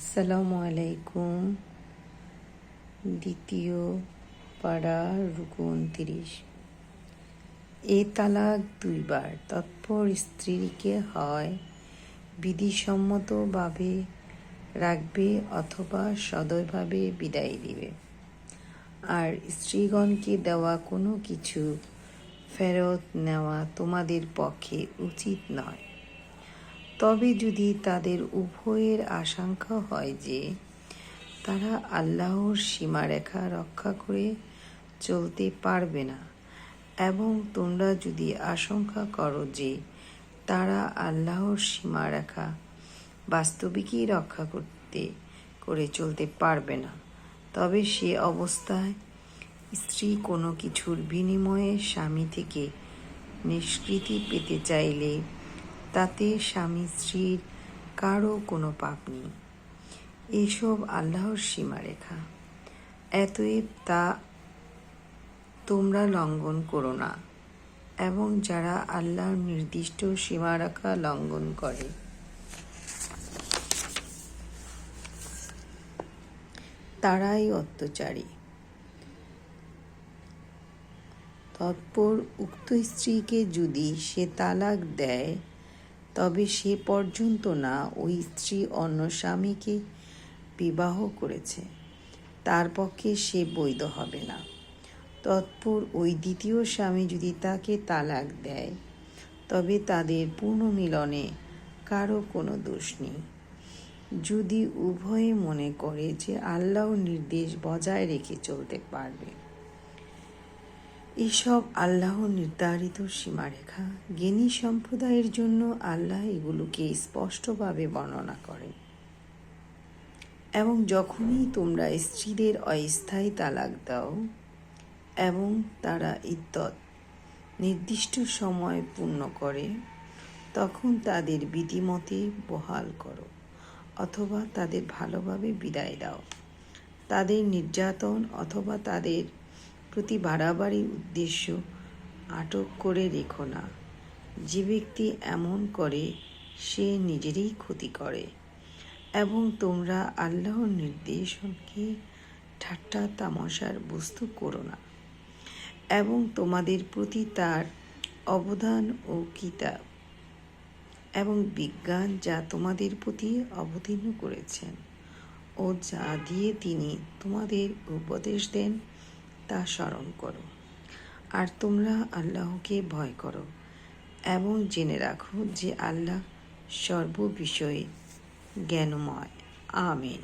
আসসালামু আলাইকুম। দ্বিতীয় পাড়া, রুকু উনত্রিশ। এ তালাক দুইবার। তৎপর স্ত্রীকে হয় বিধিসম্মতভাবে রাখবে অথবা সদয়ভাবে বিদায় দিবে। আর স্ত্রীগণকে দেওয়া কোনো কিছু ফেরত নেওয়া তোমাদের পক্ষে উচিত নয়। তবে যদি তাদের উভয়ের আশঙ্কা হয় যে তারা আল্লাহর সীমারেখা রক্ষা করে চলতে পারবে না, এবং তোমরা যদি আশঙ্কা করো যে তারা আল্লাহর সীমারেখা বাস্তবিকই রক্ষা করতে, করে চলতে পারবে না, তবে সে অবস্থায় স্ত্রী কোনো কিছুর বিনিময়ে স্বামী থেকে নিষ্কৃতি পেতে চাইলে তাতে স্বামী স্ত্রীর কারও কোনো পাপ নেই। এসব আল্লাহর সীমারেখা। এতএব তা তোমরা লঙ্ঘন করো না এবং যারা আল্লাহর নির্দিষ্ট সীমারেখা লঙ্ঘন করে। তারাই অত্যাচারী। তৎপর উক্ত স্ত্রীকে যদি সে তালাক দেয় তবে সে পর্যন্ত না, ওই স্ত্রী অন্য স্বামীকে বিবাহ করেছে। তার পক্ষে সে বৈধ হবে না। তৎপর ওই দ্বিতীয় স্বামী যদি তাকে তালাক দেয়, তবে তাদের পুনর্মিলনে কারও কোনো দোষ নেই। যদি উভয়ে মনে করে যে আল্লাহ নির্দেশ বজায় রেখে চলতে পারবে। এসব আল্লাহ নির্ধারিত সীমারেখা। জ্ঞানী সম্প্রদায়ের জন্য আল্লাহ এগুলোকে স্পষ্টভাবে বর্ণনা করেন। এবং যখনই তোমরা স্ত্রীদের অস্থায়ী তালাক দাও এবং তারা ইদ্যত, নির্দিষ্ট সময় পূর্ণ করে, তখন তাদের বিধিমতে বহাল করো অথবা তাদের ভালোভাবে বিদায় দাও। তাদের নির্যাতন অথবা তাদের প্রতি বাড়াবাড়ির উদ্দেশ্য আটক করে রেখো না। যে ব্যক্তি এমন করে, সে নিজেরই ক্ষতি করে। এবং তোমরা আল্লাহর নির্দেশনকে ঠাট্টা তামাশার বস্তু করো না। এবং তোমাদের প্রতি তার অবদান ও কিতাব এবং বিজ্ঞান যা তোমাদের প্রতি অবতীর্ণ করেছেন ও যা দিয়ে তিনি তোমাদের উপদেশ দেন তা স্মরণ করো। আর তোমরা আল্লাহকে ভয় করো এবং জেনে রাখো যে আল্লাহ সর্ববিষয়ে জ্ঞানময়। আমিন।